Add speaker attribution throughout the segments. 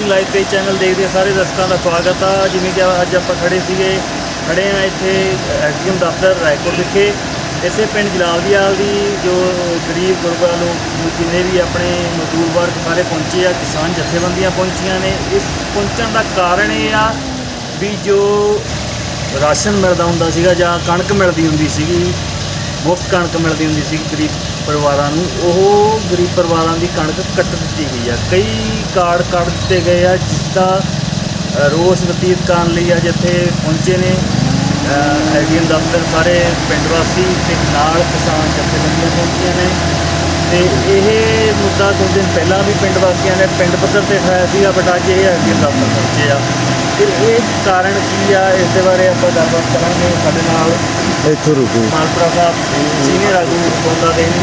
Speaker 1: Live page channel ਦੇਖਦੇ ਸਾਰੇ ਦਰਸ਼ਕਾਂ ਦਾ ਸਵਾਗਤ ਆ। ਜਿਵੇਂ ਕਿ ਅੱਜ ਆਪਾਂ ਖੜੇ ਸੀਗੇ, ਖੜੇ ਆ ਇੱਥੇ ਐਸਡੀਐਮ ਦਫ਼ਤਰ ਰਾਏਕੋਟ ਵਿਖੇ। ਇੱਥੇ ਪਿੰਡ ਜਲਾਲਦੀਆਲ ਦੀ ਜੋ ਗਰੀਬ ਗੁਰਬਾ ਲੋਕ ਜਿੰਨੇ ਵੀ ਆਪਣੇ ਮਜ਼ਦੂਰ ਵਰਗ ਸਾਰੇ ਪਹੁੰਚੇ ਆ, ਕਿਸਾਨ ਜਥੇਬੰਦੀਆਂ ਪਹੁੰਚੀਆਂ ਨੇ। ਇਸ ਪਹੁੰਚਣ ਦਾ ਕਾਰਨ ਇਹ ਆ ਵੀ ਜੋ ਰਾਸ਼ਨ ਮਿਲਦਾ ਹੁੰਦਾ ਸੀਗਾ ਜਾਂ ਕਣਕ ਮਿਲਦੀ ਹੁੰਦੀ ਸੀਗੀ ਮੁਫਤ ਕਣਕ ਮਿਲਦੀ ਹੁੰਦੀ ਸੀ ਗਰੀਬ ਪਰਿਵਾਰਾਂ ਨੂੰ, ਉਹ ਗਰੀਬ ਪਰਿਵਾਰਾਂ ਦੀ ਕਣਕ ਕੱਟ ਦਿੱਤੀ ਗਈ ਆ। ਕਈ ਕਾਰਡ ਕੱਟ ਦਿੱਤੇ ਗਏ ਆ, ਜਿਸ ਦਾ ਰੋਸ ਬਤੀਤ ਕਰਨ ਲਈ ਅੱਜ ਇੱਥੇ ਪਹੁੰਚੇ ਨੇ। ਐਡੀਐਮ ਦਫ਼ਤਰ ਸਾਰੇ ਪਿੰਡ ਵਾਸੀ ਤੇ ਨਾਲ ਕਿਸਾਨ ਜਥੇਬੰਦੀਆਂ ਪਹੁੰਚੀਆਂ ਨੇ। ਤੇ ਇਹ ਮੁੱਦਾ ਦੋ ਦਿਨ ਪਹਿਲਾਂ ਵੀ ਪਿੰਡ ਵਾਸੀਆਂ ਨੇ ਪਿੰਡ ਪੱਧਰ ਤੇ ਉਠਾਇਆ ਸੀਗਾ ਬਟ ਅੱਜ ਇਹ ਐਡੀਐਮ ਦਫ਼ਤਰ ਪਹੁੰਚੇ ਆ। ਤੇ ਇਹ ਕਾਰਨ ਕੀ ਆ? ਇਸ ਦੇ ਬਾਰੇ ਆਪਾਂ ਗੱਲਬਾਤ ਕਰਾਂਗੇ। ਸਾਡੇ ਨਾਲ
Speaker 2: ਇੱਥੋਂ ਰੁਕੋ।
Speaker 1: ਮਾਨਪੁਰਾ ਸਾਹਿਬ ਸੀਨੀਅਰ ਆਗੂ ਬੋਲਦਾ ਦੇ ਨੇ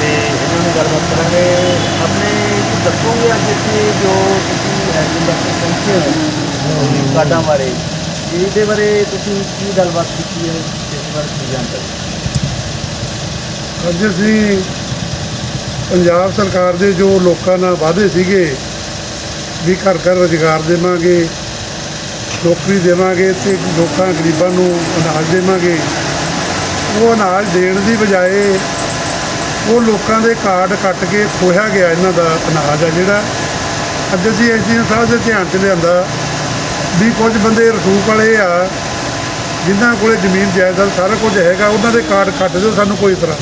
Speaker 1: ਤੇ ਇਹਨਾਂ ਨੂੰ ਗੱਲਬਾਤ ਕਰਾਂਗੇ। ਆਪਣੇ ਦੱਸੋਗੇ ਅੱਜ ਇੱਥੇ ਜੋ ਤੁਸੀਂ ਐਜਨ ਦਫ਼ਤਰ ਪਹੁੰਚੇ ਹੋ ਕਾਡਾਂ ਬਾਰੇ ਇਹਦੇ ਬਾਰੇ ਤੁਸੀਂ ਕੀ ਗੱਲਬਾਤ ਕੀਤੀ ਹੈ? ਇਸ ਬਾਰੇ ਕੀ ਜਾਣਕਾਰੀ?
Speaker 2: ਅੱਜ ਅਸੀਂ ਪੰਜਾਬ ਸਰਕਾਰ ਦੇ ਜੋ ਲੋਕਾਂ ਨਾਲ ਵਾਅਦੇ ਸੀਗੇ ਵੀ ਘਰ ਘਰ ਰੁਜ਼ਗਾਰ ਦੇਵਾਂਗੇ, ਨੌਕਰੀ ਦੇਵਾਂਗੇ ਤੇ ਲੋਕਾਂ ਗਰੀਬਾਂ ਨੂੰ ਅਨਾਜ ਦੇਵਾਂਗੇ, ਉਹ ਅਨਾਜ ਦੇਣ ਦੀ ਬਜਾਏ ਉਹ ਲੋਕਾਂ ਦੇ ਕਾਰਡ ਕੱਟ ਕੇ ਖੋਇਆ ਗਿਆ ਇਹਨਾਂ ਦਾ ਅਨਾਜ ਆ ਜਿਹੜਾ। ਅੱਜ ਅਸੀਂ ਐਸਡੀਐਮ ਸਾਹਿਬ ਦੇ ਧਿਆਨ 'ਚ ਲਿਆਂਦਾ ਵੀ ਕੁਝ ਬੰਦੇ ਰਸੂਖ ਵਾਲੇ ਆ, ਜਿਨ੍ਹਾਂ ਕੋਲੇ ਜ਼ਮੀਨ ਜਾਇਦਾਦ ਸਾਰਾ ਕੁਝ ਹੈਗਾ, ਉਹਨਾਂ ਦੇ ਕਾਰਡ ਕੱਟ ਦਿਓ, ਸਾਨੂੰ ਕੋਈ ਤਰ੍ਹਾਂ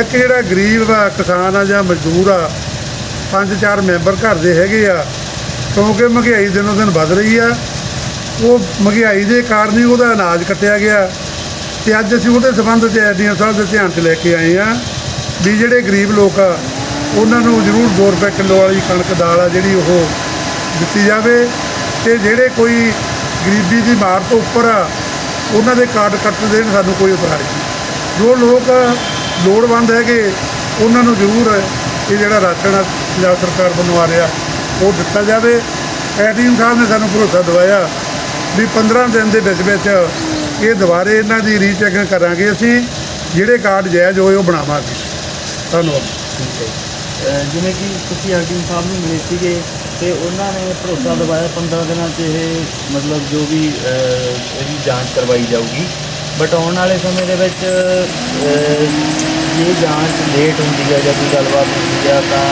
Speaker 2: ਇੱਕ ਜਿਹੜਾ ਗਰੀਬ ਆ ਕਿਸਾਨ ਆ ਜਾਂ ਮਜ਼ਦੂਰ ਆ, ਪੰਜ ਚਾਰ ਮੈਂਬਰ ਘਰ ਦੇ ਹੈਗੇ ਆ, ਕਿਉਂਕਿ ਮਹਿੰਗਾਈ ਦਿਨੋਂ ਦਿਨ ਵੱਧ ਰਹੀ ਆ, ਉਹ ਮਹਿੰਗਾਈ ਦੇ ਕਾਰਨ ਹੀ ਉਹਦਾ ਅਨਾਜ ਕੱਟਿਆ ਗਿਆ। ਤੇ ਅੱਜ ਅਸੀਂ ਉਹਦੇ ਸੰਬੰਧ 'ਚ ਐਡੀਆਂ ਸਾਹਿਬ ਦੇ ਧਿਆਨ 'ਚ ਲੈ ਕੇ ਆਏ ਆ ਵੀ ਜਿਹੜੇ ਗਰੀਬ ਲੋਕ ਆ, ਉਹਨਾਂ ਨੂੰ ਜ਼ਰੂਰ 2 ਰੁਪਏ ਕਿਲੋ ਵਾਲੀ ਕਣਕ ਦਾਲ ਆ ਜਿਹੜੀ ਉਹ ਦਿੱਤੀ ਜਾਵੇ। ਤੇ ਜਿਹੜੇ ਕੋਈ ਗਰੀਬੀ ਦੀ ਮਾਰ ਤੋਂ ਉੱਪਰ ਆ, ਉਹਨਾਂ ਦੇ ਕਾਰਡ ਕੱਟ ਦੇਣ ਸਾਨੂੰ ਕੋਈ ਇਤਰਾਜ਼ ਜੋ ਲੋਕ ਲੋੜਵੰਦ ਹੈਗੇ ਉਹਨਾਂ ਨੂੰ ਜ਼ਰੂਰ ਇਹ ਜਿਹੜਾ ਰਾਸ਼ਨ ਪੰਜਾਬ ਸਰਕਾਰ ਵੱਲੋਂ ਆ ਰਿਹਾ, ਉਹ ਦਿੱਤਾ ਜਾਵੇ। ਐਡੀਐਮ ਸਾਹਿਬ ਨੇ ਸਾਨੂੰ ਭਰੋਸਾ ਦਵਾਇਆ ਵੀ 15 ਦਿਨ ਦੇ ਵਿੱਚ ਵਿੱਚ ਇਹ ਦੁਬਾਰੇ ਇਹਨਾਂ ਦੀ ਰੀਚੈਕਿੰਗ ਕਰਾਂਗੇ ਅਸੀਂ, ਜਿਹੜੇ ਕਾਰਡ ਜਾਇਜ਼ ਹੋਏ ਉਹ ਬਣਾਵਾਂਗੇ। ਧੰਨਵਾਦ।
Speaker 1: ਠੀਕ ਹੈ। ਜਿਵੇਂ ਕਿ ਤੁਸੀਂ ਆਰਡੀਐਮ ਸਾਹਿਬ ਨੂੰ ਮਿਲੇ ਸੀਗੇ ਤੇ ਉਹਨਾਂ ਨੇ ਭਰੋਸਾ ਦਵਾਇਆ 15 ਦਿਨਾਂ 'ਚ ਇਹ ਮਤਲਬ ਜੋ ਵੀ ਇਹਦੀ ਜਾਂਚ ਕਰਵਾਈ ਜਾਊਗੀ। ਬਟ ਆਉਣ ਵਾਲੇ ਸਮੇਂ ਦੇ ਵਿੱਚ ਜੇ ਜਾਂਚ ਲੇਟ ਹੁੰਦੀ ਹੈ ਜਾਂ ਕੋਈ ਗੱਲਬਾਤ ਹੁੰਦੀ ਹੈ, ਤਾਂ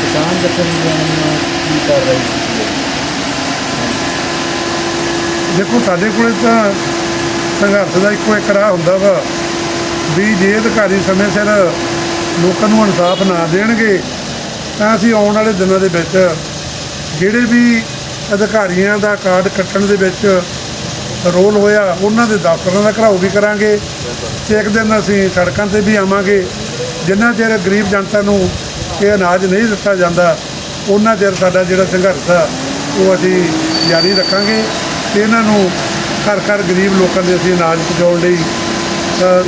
Speaker 1: ਕਿਸਾਨ ਜਥੇਬੰਦੀਆਂ ਨੂੰ ਕੀ ਕਾਰਵਾਈ ਕੀਤੀ ਹੈ
Speaker 2: ਦੇਖੋ, ਸਾਡੇ ਕੋਲੇ ਤਾਂ ਸੰਘਰਸ਼ ਦਾ ਇੱਕੋ ਇੱਕ ਰਾਹ ਹੁੰਦਾ ਵਾ ਵੀ ਜੇ ਅਧਿਕਾਰੀ ਸਮੇਂ ਸਿਰ ਲੋਕਾਂ ਨੂੰ ਇਨਸਾਫ ਨਾ ਦੇਣਗੇ, ਤਾਂ ਅਸੀਂ ਆਉਣ ਵਾਲੇ ਦਿਨਾਂ ਦੇ ਵਿੱਚ ਜਿਹੜੇ ਵੀ ਅਧਿਕਾਰੀਆਂ ਦਾ ਕਾਰਡ ਕੱਟਣ ਦੇ ਵਿੱਚ ਰੋਲ ਹੋਇਆ ਉਹਨਾਂ ਦੇ ਦਫ਼ਤਰਾਂ ਦਾ ਘਰਾਓ ਵੀ ਕਰਾਂਗੇ ਤੇ ਇੱਕ ਦਿਨ ਅਸੀਂ ਸੜਕਾਂ ਤੇ ਵੀ ਆਵਾਂਗੇ। ਜਿੰਨਾ ਚਿਰ ਗਰੀਬ ਜਨਤਾ ਨੂੰ ਇਹ ਅਨਾਜ ਨਹੀਂ ਦਿੱਤਾ ਜਾਂਦਾ ਉਹਨਾਂ ਚਿਰ ਸਾਡਾ ਜਿਹੜਾ ਸੰਘਰਸ਼ ਆ ਉਹ ਅਸੀਂ ਜਾਰੀ ਰੱਖਾਂਗੇ ਤੇ ਇਹਨਾਂ ਨੂੰ ਘਰ ਘਰ ਗਰੀਬ ਲੋਕਾਂ ਦੇ ਅਸੀਂ ਅਨਾਜ ਪਹੁੰਚਾਉਣ ਲਈ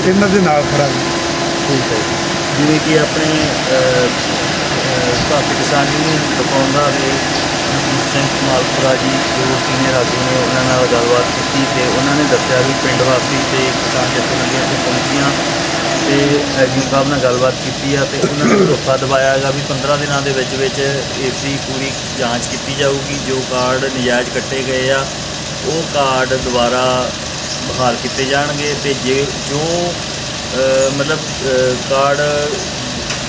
Speaker 2: ਇਹਨਾਂ ਦੇ ਨਾਲ ਖੜਾਂਗੇ।
Speaker 1: ਠੀਕ ਹੈ ਜਿਵੇਂ ਕਿ ਆਪਣੇ ਅਹ, ਅਹ, ਭਾਰਤੀ ਕਿਸਾਨ ਯੂਨੀਅਨ ਦੁਕਾਨਦਾਰ ਦੇ ਰਣਜੀਤ ਮਾਲਪੁਰਾ ਜੀ, ਜੋ ਸੀਨੀਅਰ ਆਗੂ ਨੇ ਉਹਨਾਂ ਨਾਲ ਗੱਲਬਾਤ ਕੀਤੀ ਤੇ ਉਹਨਾਂ ਨੇ ਦੱਸਿਆ ਵੀ ਪਿੰਡ ਵਾਸੀ ਤੇ ਕਿਸਾਨ ਜਥੇਬੰਦੀਆਂ ਇੱਥੇ ਪਹੁੰਚੀਆਂ ਤੇ ਐਜੀ ਸਾਹਿਬ ਨਾਲ ਗੱਲਬਾਤ ਕੀਤੀ ਆ ਤੇ ਉਹਨਾਂ ਨੇ ਭਰੋਸਾ ਦਿਵਾਇਆ ਹੈਗਾ ਵੀ 15 ਦਿਨਾਂ ਦੇ ਵਿੱਚ ਵਿੱਚ ਇਸ ਦੀ ਪੂਰੀ ਜਾਂਚ ਕੀਤੀ ਜਾਊਗੀ, ਜੋ ਕਾਰਡ ਨਜਾਇਜ਼ ਕੱਟੇ ਗਏ ਆ, ਉਹ ਕਾਰਡ ਦੁਬਾਰਾ ਬਹਾਲ ਕੀਤੇ ਜਾਣਗੇ ਤੇ ਜੇ ਜੋ ਮਤਲਬ ਕਾਰਡ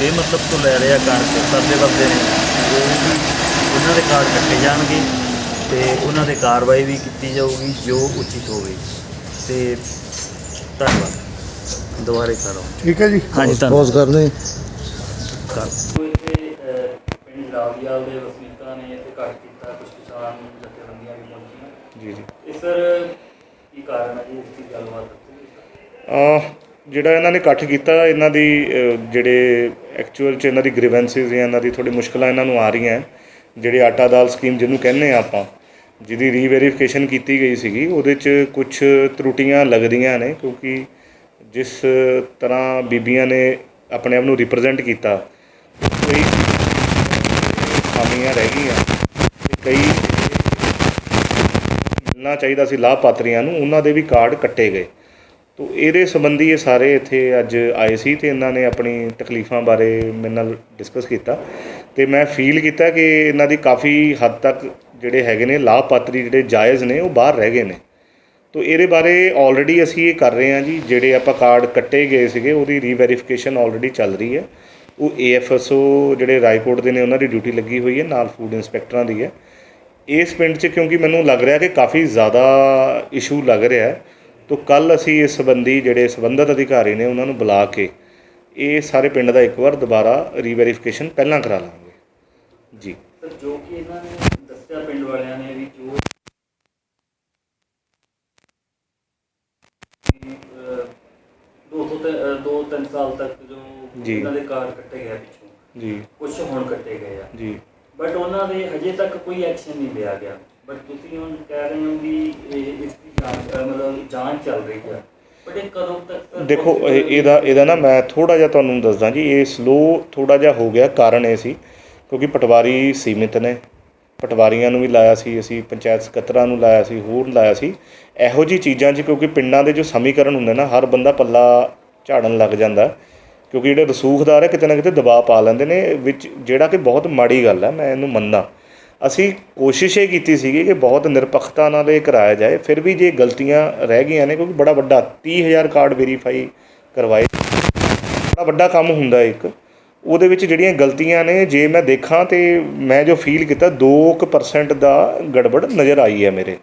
Speaker 1: ਇਹ ਤੋਂ ਲੈ ਰਿਹਾ ਕਣਕ ਕਰਦੇ ਬੰਦੇ ਨੇ, ਉਹ ਉਹਨਾਂ ਦੇ ਕਾਰਡ ਕੱਟੇ ਜਾਣਗੇ ਤੇ ਉਹਨਾਂ ਦੇ ਕਾਰਵਾਈ ਵੀ ਕੀਤੀ ਜਾਊਗੀ ਜੋ ਉਚਿਤ ਹੋਵੇ। ਤੇ ਧੰਨਵਾਦ। ਦੁਬਾਰੇ ਕਰੋ।
Speaker 2: ਠੀਕ ਹੈ ਜੀ।
Speaker 1: ਹਾਂਜੀ
Speaker 3: ਪੋਜ਼ ਕਰਨੇ।
Speaker 1: ਪਿੰਡ ਰਾਵੀਆਲ ਦੇ ਵਸਨੀਕਾਂ ਨੇ ਇੱਥੇ ਘਰ ਕੀਤਾ ਕੁਝ ਕਿਸਾਨ ਜਥੇਬੰਦੀਆਂ ਵੀ ਪਹੁੰਚੀਆਂ।
Speaker 4: ਜੀ ਜੀ।
Speaker 1: ਇਹ ਸਰ ਕੀ ਕਾਰਨ ਹੈ ਜੀ ਇਸ ਦੀ ਗੱਲਬਾਤ? ਦੱਸੋਗੇ
Speaker 4: ਅਹ ਜਿਹੜਾ ਇਹਨਾਂ ਨੇ ਇਕੱਠ ਕੀਤਾ ਇਹਨਾਂ ਦੀ ਜਿਹੜੇ ਐਕਚੁਅਲ ਚ ਇਹਨਾਂ ਦੀ ਗ੍ਰੀਵੈਂਸਿਸ ਜਾਂ ਇਹਨਾਂ ਦੀ ਥੋੜੀ ਮੁਸ਼ਕਲਾਂ ਇਹਨਾਂ ਨੂੰ ਆ ਰਹੀਆਂ। ਜਿਹੜੇ ਆਟਾ ਦਾਲ ਸਕੀਮ ਜਿਹਨੂੰ ਕਹਿੰਦੇ ਆ ਆਪਾਂ, ਜਿਹਦੀ ਰੀਵੈਰੀਫਿਕੇਸ਼ਨ ਕੀਤੀ ਗਈ ਸੀਗੀ, ਉਹਦੇ ਚ ਕੁਝ ਤਰੁੱਟੀਆਂ ਲੱਗਦੀਆਂ ਨੇ ਕਿਉਂਕਿ ਜਿਸ ਤਰ੍ਹਾਂ ਬੀਬੀਆਂ ਨੇ ਆਪਣੇ ਆਪ ਨੂੰ ਰਿਪਰੈਜ਼ੈਂਟ ਕੀਤਾ, ਕਈ ਖਾਮੀਆਂ ਰਹਿ ਗਈਆਂ, ਤੇ ਕਈ ਮਿਲਣਾ ਚਾਹੀਦਾ ਸੀ ਲਾਭਪਾਤਰੀਆਂ ਨੂੰ, ਉਹਨਾਂ ਦੇ ਵੀ ਕਾਰਡ ਕੱਟੇ ਗਏ। ਤੋ ਇਹਦੇ ਸੰਬੰਧੀ ਇਹ ਸਾਰੇ ਇੱਥੇ ਅੱਜ ਆਏ ਸੀ ਤੇ ਇਹਨਾਂ ਨੇ ਆਪਣੀ ਤਕਲੀਫਾਂ ਬਾਰੇ ਮੇਰੇ ਨਾਲ ਡਿਸਕਸ ਕੀਤਾ। ਤੇ ਮੈਂ ਫੀਲ ਕੀਤਾ ਕਿ ਇਹਨਾਂ ਦੀ ਕਾਫੀ ਹੱਦ ਤੱਕ ਜਿਹੜੇ ਹੈਗੇ ਨੇ, ਲਾਭਪਾਤਰੀ ਜਿਹੜੇ ਜਾਇਜ਼ ਨੇ, ਉਹ ਬਾਹਰ ਰਹਿ ਗਏ ਨੇ। ਤੋ ਇਹਦੇ ਬਾਰੇ ਆਲਰੇਡੀ ਅਸੀਂ ਇਹ ਕਰ ਰਹੇ ਹਾਂ ਜੀ, ਜਿਹੜੇ ਆਪਾਂ ਕਾਰਡ ਕੱਟੇ ਗਏ ਸੀਗੇ, ਉਹਦੀ ਰੀਵੈਰੀਫਿਕੇਸ਼ਨ ਆਲਰੇਡੀ ਚੱਲ ਰਹੀ ਹੈ। ਉਹ ਏਐਫਐਸਓ ਜਿਹੜੇ ਰਾਏਕੋਟ ਦੇ ਨੇ, ਉਹਨਾਂ ਦੀ ਡਿਊਟੀ ਲੱਗੀ ਹੋਈ ਹੈ, ਨਾਲ ਫੂਡ ਇੰਸਪੈਕਟਰਾਂ ਦੀ ਹੈ। ਇਸ ਪਿੰਡ 'ਚ ਕਿਉਂਕਿ ਮੈਨੂੰ ਲੱਗ ਰਿਹਾ ਕਿ ਕਾਫੀ ਜ਼ਿਆਦਾ ਇਸ਼ੂ ਲੱਗ ਰਿਹਾ ਹੈ, ਤੋ ਕੱਲ ਅਸੀਂ ਇਸ ਸੰਬੰਧੀ ਜਿਹੜੇ ਸੰਬੰਧਿਤ ਅਧਿਕਾਰੀ ਨੇ, ਉਹਨਾਂ ਨੂੰ ਬੁਲਾ ਕੇ ਇਹ ਸਾਰੇ ਪਿੰਡ ਦਾ ਇੱਕ ਵਾਰ ਦੁਬਾਰਾ ਰੀਵੈਰੀਫਿਕੇਸ਼ਨ ਪਹਿਲਾਂ ਕਰਾ ਲਾਂਗੇ। ਜੀ।
Speaker 1: ਸਰ ਜੋ ਕਿ ਇਹਨਾਂ ਨੇ ਦੱਸਿਆ ਪਿੰਡ ਵਾਲਿਆਂ ਨੇ ਵੀ ਜੋ ਦੋ ਤੇ ਦੋ ਤਿੰਨ ਸਾਲ ਤੱਕ ਜੋ
Speaker 4: ਜੀ।
Speaker 1: ਇਹਨਾਂ ਦੇ ਕਾਰਡ ਕੱਟੇ ਗਏ ਪਿੱਛੋਂ।
Speaker 4: ਜੀ।
Speaker 1: ਕੁਝ ਹੁਣ ਕੱਟੇ ਗਏ ਆ।
Speaker 4: ਜੀ।
Speaker 1: ਬਟ ਉਹਨਾਂ ਦੇ ਹਜੇ ਤੱਕ ਕੋਈ ਐਕਸ਼ਨ ਨਹੀਂ ਲਿਆ ਗਿਆ। ਬਟ ਤੁਸੀਂ ਹੁਣ ਕਹਿ ਰਹੇ ਹੋ ਵੀ ਇਹ ਇਸ ਦੀ ਜਾਂਚ ਅਹ, ਮਤਲਬ ਜਾਂਚ ਚੱਲ ਰਹੀ ਹੈ ਬਟ ਇਹ ਕਦੋਂ ਤੱਕ sir
Speaker 4: ਦੇਖੋ
Speaker 1: possible
Speaker 4: ਇਹ- ਇਹਦਾ ਇਹਦਾ ਨਾ ਮੈਂ ਥੋੜਾ ਜਿਹਾ ਤੁਹਾਨੂੰ ਦੱਸਦਾ ਜੀ ਇਹ ਸਲੋ ਥੋੜਾ ਜਿਹਾ ਹੋ ਗਿਆ ਕਾਰਨ ਇਹ ਸੀ। ਕਿਉਂਕਿ ਪਟਵਾਰੀ ਸੀਮਿਤ ਨੇ। ਪਟਵਾਰੀਆਂ ਨੂੰ ਵੀ ਲਾਇਆ ਸੀ, ਅਸੀਂ ਪੰਚਾਇਤ ਸਕੱਤਰਾਂ ਨੂੰ ਲਾਇਆ ਸੀ, ਹੋਰ ਲਾਇਆ ਸੀ। ਇਹੋ ਜੀ ਚੀਜ਼ਾਂ 'ਚ ਕਿਉਂਕਿ ਪਿੰਡਾਂ ਦੇ ਜੋ ਸਮੀਕਰਨ ਹੁੰਦੇ ਨਾ, ਹਰ ਬੰਦਾ ਪੱਲਾ ਝਾੜਨ ਲੱਗ ਜਾਂਦਾ। ਕਿਉਂਕਿ ਜਿਹੜੇ ਰਸੂਖਦਾਰ ਹੈ ਕਿਤੇ ਨਾ ਕਿਤੇ ਦਬਾਅ ਪਾ ਲੈਂਦੇ ਨੇ, ਵਿੱਚ ਜਿਹੜਾ ਕਿ ਬਹੁਤ ਮਾੜੀ ਗੱਲ ਹੈ ਮੈਂ ਇਹਨੂੰ ਮੰਨਦਾ। ਅਸੀਂ ਕੋਸ਼ਿਸ਼ ਇਹ ਕੀਤੀ ਸੀਗੀ ਕਿ ਬਹੁਤ ਨਿਰਪੱਖਤਾ ਨਾਲ ਇਹ ਕਰਾਇਆ ਜਾਏ, ਫਿਰ ਵੀ ਜੇ ਗਲਤੀਆਂ ਰਹਿ ਗਈਆਂ ਨੇ, ਕਿਉਂਕਿ ਬੜਾ ਵੱਡਾ 30000 ਕਾਰਡ ਵੈਰੀਫਾਈ ਕਰਵਾਏ। ਬੜਾ ਵੱਡਾ ਕੰਮ ਹੁੰਦਾ ਇੱਕ। ਉਹਦੇ ਵਿੱਚ ਜਿਹੜੀਆਂ ਗਲਤੀਆਂ ਨੇ, ਜੇ ਮੈਂ ਦੇਖਾਂ ਤੇ ਮੈਂ ਜੋ ਫੀਲ ਕੀਤਾ 2% ਦਾ ਗੜਬੜ ਨਜ਼ਰ ਆਈ ਹੈ ਮੇਰੇ।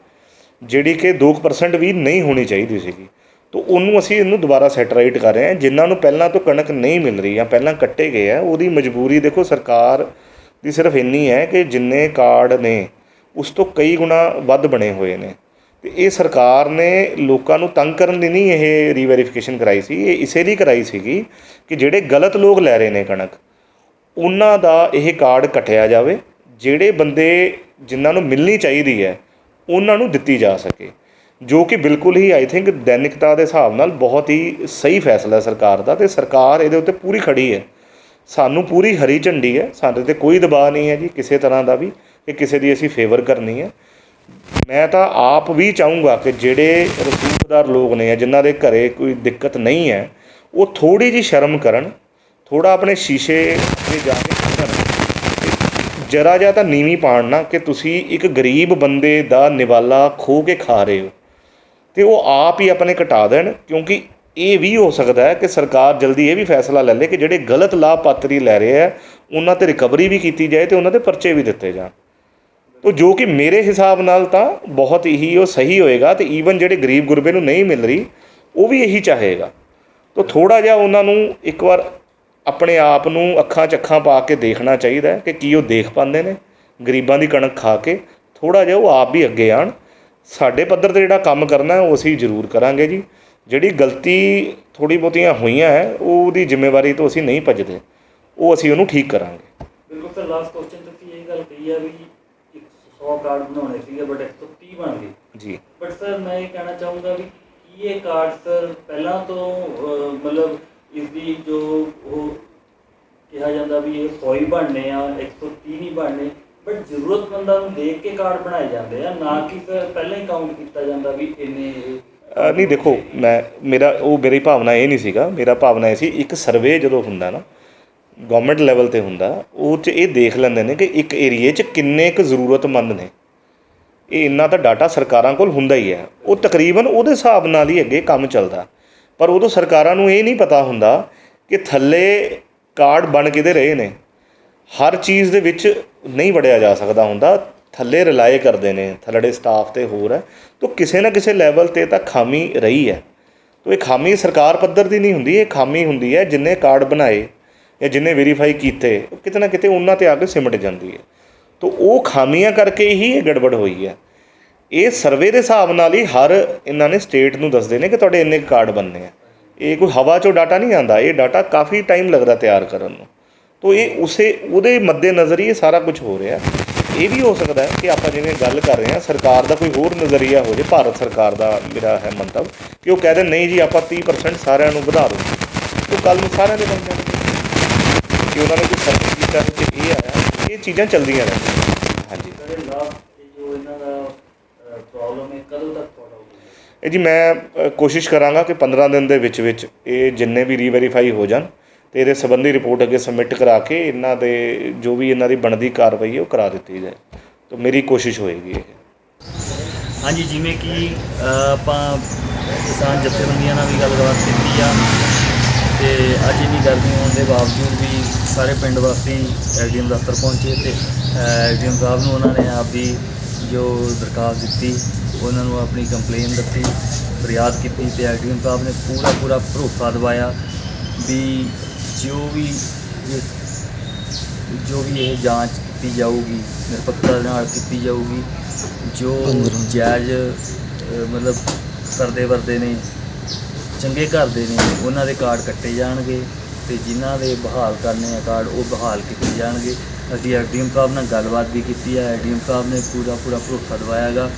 Speaker 4: ਜਿਹੜੀ ਕਿ 2% ਵੀ ਨਹੀਂ ਹੋਣੀ ਚਾਹੀਦੀ ਸੀਗੀ। ਤੋ ਉਹਨੂੰ ਅਸੀਂ ਇਹਨੂੰ ਦੁਬਾਰਾ ਸੈਟਰਾਈਟ ਕਰ ਰਹੇ ਹਾਂ। ਜਿਨ੍ਹਾਂ ਨੂੰ ਪਹਿਲਾਂ ਤੋਂ ਕਣਕ ਨਹੀਂ ਮਿਲ ਰਹੀ ਜਾਂ ਪਹਿਲਾਂ ਕੱਟੇ ਗਏ ਆ, ਉਹਦੀ ਮਜਬੂਰੀ ਦੇਖੋ, ਸਰਕਾਰ ਦੀ ਸਿਰਫ ਇੰਨੀ ਹੈ ਕਿ ਜਿੰਨੇ ਕਾਰਡ ਨੇ, ਉਸ ਤੋਂ ਕਈ ਗੁਣਾ ਵੱਧ ਬਣੇ ਹੋਏ ਨੇ। ਤੇ ਇਹ ਸਰਕਾਰ ਨੇ ਲੋਕਾਂ ਨੂੰ ਤੰਗ ਕਰਨ ਦੀ ਨਹੀਂ ਇਹ ਰੀਵੈਰੀਫਿਕੇਸ਼ਨ ਕਰਾਈ ਸੀ, ਇਹ ਇਸੇ ਲਈ ਕਰਾਈ ਸੀਗੀ ਕਿ ਜਿਹੜੇ ਗਲਤ ਲੋਕ ਲੈ ਰਹੇ ਨੇ ਕਣਕ, ਉਹਨਾਂ ਦਾ ਇਹ ਕਾਰਡ ਕਟਿਆ ਜਾਵੇ, ਜਿਹੜੇ ਬੰਦੇ ਜਿਨ੍ਹਾਂ ਨੂੰ ਮਿਲਣੀ ਚਾਹੀਦੀ ਹੈ, ਉਹਨਾਂ ਨੂੰ ਦਿੱਤੀ ਜਾ ਸਕੇ, ਜੋ ਕਿ ਬਿਲਕੁਲ ਹੀ ਆਈ ਥਿੰਕ ਦੈਨਿਕਤਾ ਦੇ ਹਿਸਾਬ ਨਾਲ ਬਹੁਤ ਹੀ ਸਹੀ ਫੈਸਲਾ ਸਰਕਾਰ ਦਾ ਤੇ ਸਰਕਾਰ ਇਹਦੇ ਉੱਤੇ ਪੂਰੀ ਖੜੀ ਹੈ। ਸਾਨੂੰ ਪੂਰੀ ਹਰੀ ਝੰਡੀ ਹੈ, ਸਾਡੇ ਤੇ ਕੋਈ ਦਬਾਅ ਨਹੀਂ ਹੈ ਜੀ ਕਿਸੇ ਤਰ੍ਹਾਂ ਦਾ ਵੀ, ਕਿ ਕਿਸੇ ਦੀ ਅਸੀਂ ਫੇਵਰ ਕਰਨੀ ਹੈ। ਮੈਂ ਤਾਂ ਆਪ ਵੀ ਚਾਹੂੰਗਾ ਕਿ ਜਿਹੜੇ ਰਸੂਖਦਾਰ ਲੋਕ ਨੇ ਜਾਂ ਜਿਨ੍ਹਾਂ ਦੇ ਘਰੇ ਕੋਈ ਦਿੱਕਤ ਨਹੀਂ ਹੈ, ਉਹ ਥੋੜੀ ਜੀ ਸ਼ਰਮ ਕਰਨ ਥੋੜਾ ਆਪਣੇ ਸ਼ੀਸ਼ੇ ਤੇ ਜਾ ਕੇ ਜਰਾ ਜਿਹਾ ਤਾਂ ਨੀਵੀਂ ਪਾੜਨਾ ਕਿ ਤੁਸੀਂ ਇੱਕ ਗਰੀਬ ਬੰਦੇ ਦਾ ਨਿਵਾਲਾ ਖੋ ਕੇ ਖਾ ਰਹੇ ਹੋ। ਤੇ ਉਹ ਆਪ ਹੀ ਆਪਣੇ ਘਟਾ ਦੇਣ, ਕਿਉਂਕਿ ਇਹ ਵੀ ਹੋ ਸਕਦਾ ਹੈ ਕਿ ਸਰਕਾਰ ਜਲਦੀ ਇਹ ਵੀ ਫੈਸਲਾ ਲੈ ਲੇ ਕਿ ਜਿਹੜੇ ਗਲਤ ਲਾਭਪਾਤਰੀ ਲੈ ਰਹੇ ਆ ਉਹਨਾਂ ਤੇ ਰਿਕਵਰੀ ਵੀ ਕੀਤੀ ਜਾਏ ਤੇ ਉਹਨਾਂ ਦੇ ਪਰਚੇ ਵੀ ਦਿੱਤੇ ਜਾਣ। ਤੋ ਜੋ ਕਿ ਮੇਰੇ ਹਿਸਾਬ ਨਾਲ ਤਾਂ ਬਹੁਤ ਹੀ ਉਹ ਸਹੀ ਹੋਏਗਾ ਤੇ ਈਵਨ ਜਿਹੜੇ ਗਰੀਬ ਗੁਰਬੇ ਨੂੰ ਨਹੀਂ ਮਿਲ ਰਹੀ, ਉਹ ਵੀ ਇਹੀ ਚਾਹੇਗਾ। ਤੋ ਥੋੜਾ ਜਿਹਾ ਉਹਨਾਂ ਨੂੰ ਇੱਕ ਵਾਰ ਆਪਣੇ ਆਪ ਨੂੰ ਅੱਖਾਂ ਚੱਖਾਂ ਪਾ ਕੇ ਦੇਖਣਾ ਚਾਹੀਦਾ ਕਿ ਕੀ ਉਹ ਦੇਖ ਪਾਉਂਦੇ ਨੇ, ਗਰੀਬਾਂ ਦੀ ਕਣਕ ਖਾ ਕੇ। ਥੋੜਾ ਜਿਹਾ ਉਹ ਆਪ ਵੀ ਅੱਗੇ ਆਣ ਸਾਡੇ ਪੱਧਰ ਤੇ ਜਿਹੜਾ ਕੰਮ ਕਰਨਾ ਉਹ ਅਸੀਂ ਜ਼ਰੂਰ ਕਰਾਂਗੇ ਜੀ। ਜਿਹੜੀ ਗਲਤੀ ਥੋੜੀ ਬਹੁਤੀਆਂ ਹੋਈਆਂ ਹੈ, ਉਹਦੀ ਜ਼ਿੰਮੇਵਾਰੀ ਤੋਂ ਅਸੀਂ ਨਹੀਂ ਭੱਜਦੇ। ਉਹ ਅਸੀਂ ਉਹਨੂੰ ਠੀਕ ਕਰਾਂਗੇ।
Speaker 1: ਬਿਲਕੁਲ ਸਰ ਲਾਸਟ ਕੁਐਸਚਨ ਤੁਸੀਂ ਇਹ ਗੱਲ ਕਹੀ ਆ ਵੀ 100 ਕਾਰਡ ਬਣਾਉਣੇ ਸੀਗੇ ਬਟ 130 ਬਣ ਗਏ।
Speaker 4: ਜੀ।
Speaker 1: ਬਟ ਸਰ ਮੈਂ ਇਹ ਕਹਿਣਾ ਚਾਹੂੰਗਾ ਵੀ ਕੀ ਇਹ ਕਾਰਡ ਸਰ ਪਹਿਲਾਂ ਤੋਂ ਮਤਲਬ ਇਸ ਦੀ ਜੋ ਉਹ ਕਿਹਾ ਜਾਂਦਾ ਵੀ ਇਹ 100 ਹੀ ਬਣਨੇ ਆ 130 ਨਹੀਂ ਬਣਨੇ ਬਟ ਜ਼ਰੂਰਤਮੰਦਾਂ ਨੂੰ ਦੇਖ ਕੇ ਕਾਰਡ ਬਣਾਏ ਜਾਂਦੇ ਆ ਨਾ ਕਿ ਸਰ ਪਹਿਲਾਂ ਹੀ ਕਾਊਂਟ ਕੀਤਾ ਜਾਂਦਾ ਵੀ ਇੰਨੇ
Speaker 4: ਨਹੀਂ ਦੇਖੋ ਮੈਂ ਮੇਰਾ ਉਹ ਮੇਰੀ ਭਾਵਨਾ ਇਹ ਨਹੀਂ ਸੀਗਾ ਮੇਰਾ ਭਾਵਨਾ ਇਹ ਸੀ ਇੱਕ ਸਰਵੇ ਜਦੋਂ ਹੁੰਦਾ ਨਾ ਗਵਰਨਮੈਂਟ ਲੈਵਲ ਤੇ ਹੁੰਦਾ, ਉਹ 'ਚ ਇਹ ਦੇਖ ਲੈਂਦੇ ਨੇ ਕਿ ਇੱਕ ਏਰੀਏ 'ਚ ਕਿੰਨੇ ਕੁ ਜ਼ਰੂਰਤਮੰਦ ਨੇ। ਇਹ ਇੰਨਾ ਤਾਂ ਡਾਟਾ ਸਰਕਾਰਾਂ ਕੋਲ ਹੁੰਦਾ ਹੀ ਹੈ। ਉਹ ਤਕਰੀਬਨ ਉਹਦੇ ਹਿਸਾਬ ਨਾਲ ਹੀ ਅੱਗੇ ਕੰਮ ਚੱਲਦਾ। ਪਰ ਉਦੋਂ ਸਰਕਾਰਾਂ ਨੂੰ ਇਹ ਨਹੀਂ ਪਤਾ ਹੁੰਦਾ ਕਿ ਥੱਲੇ ਕਾਰਡ ਬਣ ਕਿਤੇ ਰਹੇ ਨੇ। ਹਰ ਚੀਜ਼ ਦੇ ਵਿੱਚ ਨਹੀਂ ਵੜਿਆ ਜਾ ਸਕਦਾ ਹੁੰਦਾ। ਥੱਲੇ ਰਿਲਾਏ ਕਰਦੇ ਨੇ। ਥੱਲੜੇ ਸਟਾਫ ਤੇ ਹੋਰ ਹੈ। ਤਾਂ ਕਿਸੇ ਨਾ ਕਿਸੇ ਲੈਵਲ ਤੇ ਤਾਂ ਖਾਮੀ ਰਹੀ ਹੈ। ਤਾਂ ਇਹ ਖਾਮੀ ਸਰਕਾਰ ਪੱਧਰ ਦੀ ਨਹੀਂ ਹੁੰਦੀ, ਇਹ ਖਾਮੀ ਹੁੰਦੀ ਹੈ ਜਿੰਨੇ ਕਾਰਡ ਬਣਾਏ। ਜਾਂ ਜਿੰਨੇ ਵੈਰੀਫਾਈ ਕੀਤੇ ਕਿਤੇ ਨਾ ਕਿਤੇ ਉਹਨਾਂ ਤੇ ਆ ਕੇ ਸਿਮਟ ਜਾਂਦੀ ਹੈ। ਤਾਂ ਉਹ ਖਾਮੀਆਂ ਕਰਕੇ ਹੀ ਇਹ ਗੜਬੜ ਹੋਈ ਹੈ। ਇਹ ਸਰਵੇ ਦੇ ਹਿਸਾਬ ਨਾਲ ਹੀ ਹਰ ਇਹਨਾਂ ਨੇ ਸਟੇਟ ਨੂੰ ਦੱਸਦੇ ਨੇ ਕਿ ਤੁਹਾਡੇ ਇੰਨੇ ਕਾਰਡ ਬਣਨੇ ਆ। ਇਹ ਕੋਈ ਹਵਾ ਚੋਂ ਡਾਟਾ ਨਹੀਂ ਆਂਦਾ ਇਹ ਡਾਟਾ ਕਾਫੀ ਟਾਈਮ ਲੱਗਦਾ ਤਿਆਰ ਕਰਨ ਨੂੰ। ਤੋ ਇਹ ਉਸੇ, ਉਹਦੇ ਮੱਦੇ ਨਜ਼ਰ ਹੀ ਇਹ ਸਾਰਾ ਕੁਝ ਹੋ ਰਿਹਾ। ਇਹ ਵੀ ਹੋ ਸਕਦਾ ਹੈ ਕਿ ਆਪਾਂ ਜਿਵੇਂ ਗੱਲ ਕਰ ਰਹੇ ਹਾਂ, ਸਰਕਾਰ ਦਾ ਕੋਈ ਹੋਰ ਨਜ਼ਰੀਆ ਹੋ ਜੇ, ਭਾਰਤ ਸਰਕਾਰ ਦਾ ਮੇਰਾ ਹੈ ਮੰਤਵ, ਕਿ ਉਹ ਕਹਿ ਕਹਿੰਦੇ ਨਹੀਂ ਜੀ, ਆਪਾਂ 30% ਸਾਰਿਆਂ ਨੂੰ ਵਧਾ ਦਿਓ। ਤੋ ਕੱਲ ਨੂੰ ਸਾਰਿਆਂ ਦੇ ਬਣ ਜਾਣਗੇ ਕਿ ਉਹਨਾਂ ਨੇ ਕੋਈ ਸਰਵੇ ਕੀਤਾ ਤੇ ਇਹ ਆਇਆ ਇਹ ਚੀਜ਼ਾਂ ਚੱਲਦੀਆਂ ਰਹਿੰਦੀਆਂ। ਹਾਂਜੀ।
Speaker 1: ਜੋ ਇਹਨਾਂ ਦਾ ਪ੍ਰੋਬਲਮ ਹੈ ਕਦੋਂ ਤੱਕ
Speaker 4: ਇਹ ਜੀ ਮੈਂ ਕੋਸ਼ਿਸ਼ ਕਰਾਂਗਾ ਕਿ 15 ਦਿਨ ਦੇ ਵਿੱਚ ਵਿੱਚ ਇਹ ਜਿੰਨੇ ਵੀ ਰੀਵੈਰੀਫਾਈ ਹੋ ਜਾਣ ਤੇ ਇਹਦੇ ਸੰਬੰਧੀ ਰਿਪੋਰਟ ਅੱਗੇ ਸਬਮਿਟ ਕਰਾ ਕੇ ਇਹਨਾਂ ਦੇ ਜੋ ਵੀ ਇਹਨਾਂ ਦੀ ਬਣਦੀ ਕਾਰਵਾਈ ਹੈ ਉਹ ਕਰਾ ਦਿੱਤੀ ਜਾਏ। ਤਾਂ ਮੇਰੀ ਕੋਸ਼ਿਸ਼ ਹੋਏਗੀ ਇਹ।
Speaker 1: ਹਾਂਜੀ ਜਿਵੇਂ ਕਿ ਆਪਾਂ ਕਿਸਾਨ ਜਥੇਬੰਦੀਆਂ ਨਾਲ ਵੀ ਗੱਲਬਾਤ ਕੀਤੀ ਆ ਤੇ ਅੱਜ ਇੰਨੀ ਗਰਮੀ ਹੋਣ ਦੇ ਬਾਵਜੂਦ ਵੀ ਸਾਰੇ ਪਿੰਡ ਵਾਸੀ ਐਸਡੀਐਮ ਦਫ਼ਤਰ ਪਹੁੰਚੇ ਤੇ ਐਸਡੀਐਮ ਸਾਹਿਬ ਨੂੰ ਉਹਨਾਂ ਨੇ ਆਪ ਦੀ ਜੋ ਦਰਖਾਸਤ ਦਿੱਤੀ ਉਹਨਾਂ ਨੂੰ ਆਪਣੀ ਕੰਪਲੇਨ ਦਿੱਤੀ ਫਰਿਆਦ ਕੀਤੀ ਤੇ ਐਸਡੀਐਮ ਸਾਹਿਬ ਨੇ ਪੂਰਾ ਪੂਰਾ ਭਰੋਸਾ ਦਿਵਾਇਆ ਵੀ ਜੋ ਵੀ ਜੋ ਵੀ ਇਹ ਜਾਂਚ ਕੀਤੀ ਜਾਊਗੀ ਨਿਰਪੱਖਤਾ ਨਾਲ ਕੀਤੀ ਜਾਊਗੀ ਜੋ ਜਾਇਜ਼ ਮਤਲਬ ਕਰਦੇ ਵਰਦੇ ਨੇ ਚੰਗੇ ਘਰ ਦੇ ਨੇ, ਉਹਨਾਂ ਦੇ ਕਾਰਡ ਕੱਟੇ ਜਾਣਗੇ ਤੇ ਜਿਨ੍ਹਾਂ ਦੇ ਬਹਾਲ ਕਰਨੇ ਆ ਕਾਰਡ ਉਹ ਬਹਾਲ ਕੀਤੇ ਜਾਣਗੇ। ਅਸੀਂ ਐਡੀਐਮ ਸਾਹਿਬ ਨਾਲ ਗੱਲਬਾਤ ਵੀ ਕੀਤੀ ਹੈ ਐਡੀਐਮ ਸਾਹਿਬ ਨੇ ਪੂਰਾ ਪੂਰਾ ਭਰੋਸਾ ਦਿਵਾਇਆਗਾ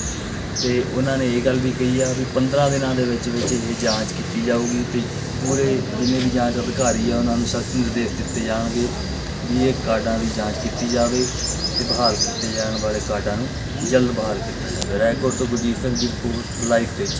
Speaker 1: ਤੇ ਉਹਨਾਂ ਨੇ ਇਹ ਗੱਲ ਵੀ ਕਹੀ ਆ ਵੀ 15 ਦਿਨਾਂ ਦੇ ਵਿੱਚ ਵਿੱਚ ਇਹ ਜਾਂਚ ਕੀਤੀ ਜਾਊਗੀ ਤੇ ਪੂਰੇ ਜਿੰਨੇ ਵੀ ਜਾਂਚ ਅਧਿਕਾਰੀ ਆ, ਉਹਨਾਂ ਨੂੰ ਸਖਤ ਨਿਰਦੇਸ਼ ਦਿੱਤੇ ਜਾਣਗੇ ਵੀ ਇਹ ਕਾਰਡਾਂ ਦੀ ਜਾਂਚ ਕੀਤੀ ਜਾਵੇ ਤੇ ਬਹਾਲ ਕੀਤੇ ਜਾਣ ਵਾਲੇ ਕਾਰਡਾਂ ਨੂੰ ਜਲਦ ਬਹਾਲ ਕੀਤਾ ਜਾਵੇ। ਰਾਏਕੋਟ ਤੋਂ ਗੁਰਜੀਤ ਸਿੰਘ ਜੀ ਲਾਈਵ ਪੇਜ